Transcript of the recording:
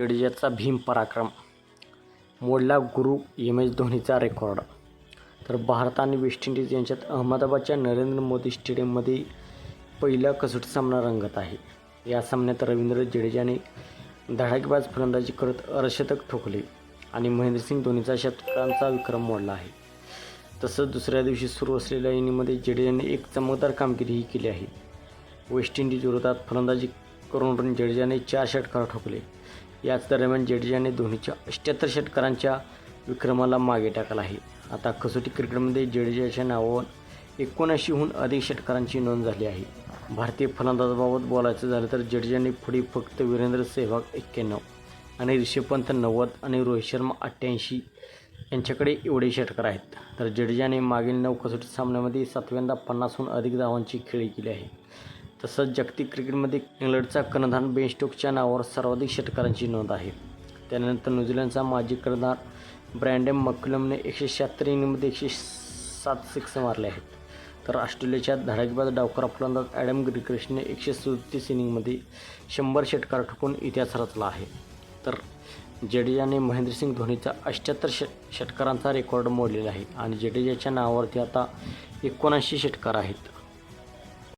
जडेजाचा भीम पराक्रम. मोडला गुरु M S धोनीचा रेकॉर्ड. तर भारत आणि वेस्ट इंडिज यांच्यात अहमदाबादच्या नरेंद्र मोदी स्टेडियममध्ये पहिला कसोटी सामना रंगत आहे. या सामन्यात रवींद्र जडेजाने धडाकेबाज फलंदाजी करत अर्धशतक ठोकले आणि महेंद्रसिंग धोनीचा शतकांचा विक्रम मोडला आहे. तसंच दुसऱ्या दिवशी सुरू असलेल्या इनिंगमध्ये जडेजाने एक चमकदार कामगिरीही केली आहे. वेस्ट इंडिज विरोधात फलंदाजी करून जडेजाने चार षटकार ठोकले. याच दरम्यान जडेजाने धोनीच्या अष्ट्याहत्तर षटकारांच्या विक्रमाला मागे टाकला आहे. आता कसोटी क्रिकेटमध्ये जडेजाच्या नावावर एकोणऐंशीहून अधिक षटकारांची नोंद झाली आहे. भारतीय फलंदाजाबाबत बोलायचं झालं तर जडेजाने पुढे फक्त वीरेंद्र सेहवाग एक्क्याण्णव आणि ऋषभ पंत नव्वद आणि रोहित शर्मा अठ्ठ्याऐंशी यांच्याकडे एवढे षटकार आहेत. तर जडेजाने मागील नऊ कसोटी सामन्यामध्ये सातव्यांदा पन्नासहून अधिक धावांची खेळी केली आहे. तसंच जागतिक क्रिकेटमध्ये इंग्लंडचा कर्णधार बेन स्टोकच्या नावावर सर्वाधिक षटकारांची नोंद आहे. त्यानंतर न्यूझीलंडचा माजी कर्णधार ब्रँडम मक्युलमने एकशे शहात्तर इनिंगमध्ये एकशे सात सिक्स मारले आहेत. तर ऑस्ट्रेलियाच्या धडाकेबाज डावखरा फलंदाज ॲडम ग्रिक्रिशने एकशे सदतीस इनिंगमध्ये शंभर षटकार ठोकून इतिहास रचला आहे. तर जडेजाने महेंद्रसिंग धोनीचा अष्ट्याहत्तर ष षटकारांचा रेकॉर्ड मोडलेला आहे आणि जडेजाच्या नावावरती आता एकोणऐंशी षटकार आहेत.